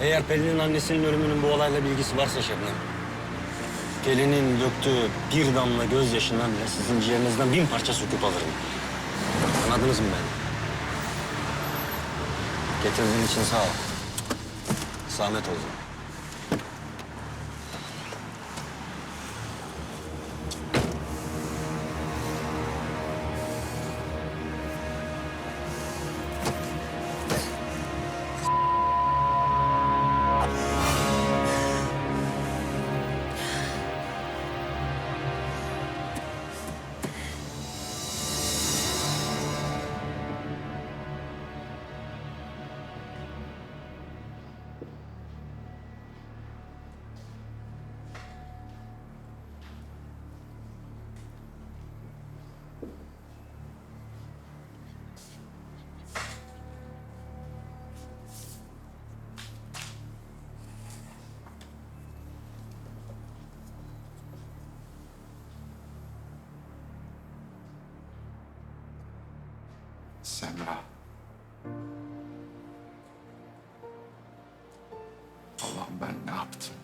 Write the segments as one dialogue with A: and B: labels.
A: Eğer Pelin'in annesinin ölümünün bu olayla bilgisi varsa Şebnem... ...Pelin'in döktüğü bir damla gözyaşından bile sizin ciğerinizden bin parça söküp alırım. Anladınız mı beni? Getirdiğin için sağ ol. Zahmet oldu.
B: Semra. Allah'ım ben ne yaptım?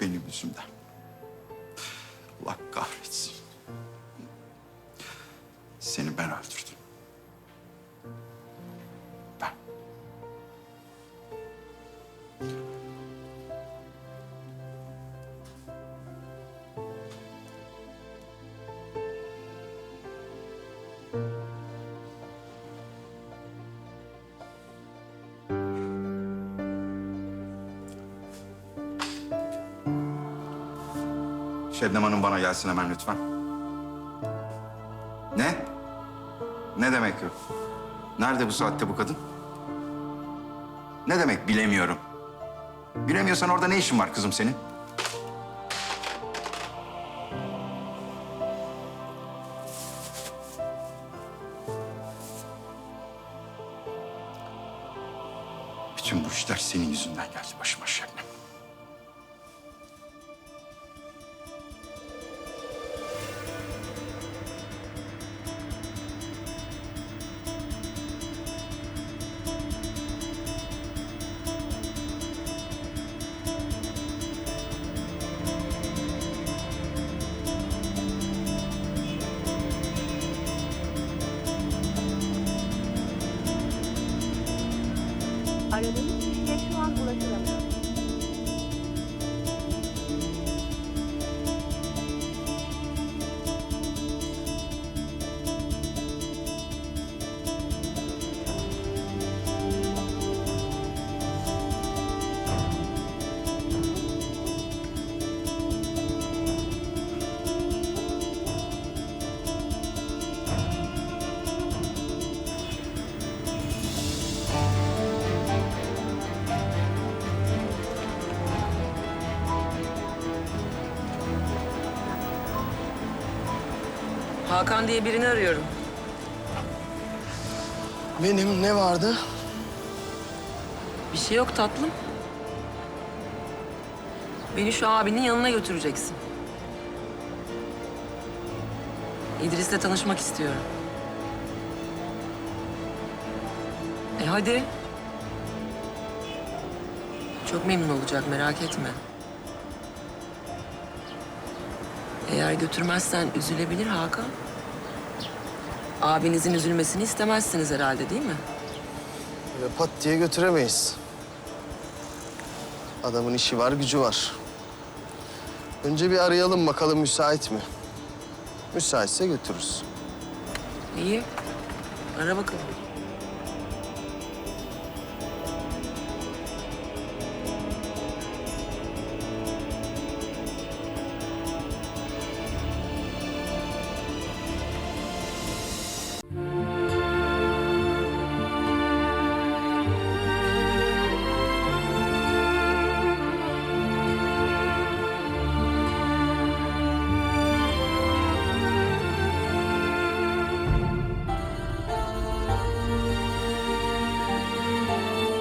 B: Benim yüzümden. Allah kahretsin. Seni ben öldürdüm. Şebnem Hanım bana gelsin hemen lütfen. Ne? Ne demek yok? Nerede bu saatte bu kadın? Ne demek bilemiyorum? Bilemiyorsan orada ne işin var kızım senin? Bütün bu işler senin yüzünden geldi başıma Şebnem.
C: Aradığınız kişiye şu an ulaşılamıyor.
D: Hakan diye birini arıyorum.
E: Benim ne vardı?
D: Bir şey yok tatlım. Beni şu abinin yanına götüreceksin. İdris'le tanışmak istiyorum. E hadi. Çok memnun olacak merak etme. Eğer götürmezsen üzülebilir Hakan. Abinizin üzülmesini istemezsiniz herhalde değil mi?
E: Böyle pat diye götüremeyiz. Adamın işi var, gücü var. Önce bir arayalım bakalım müsait mi? Müsaitse götürürüz.
D: İyi. Ara bakalım.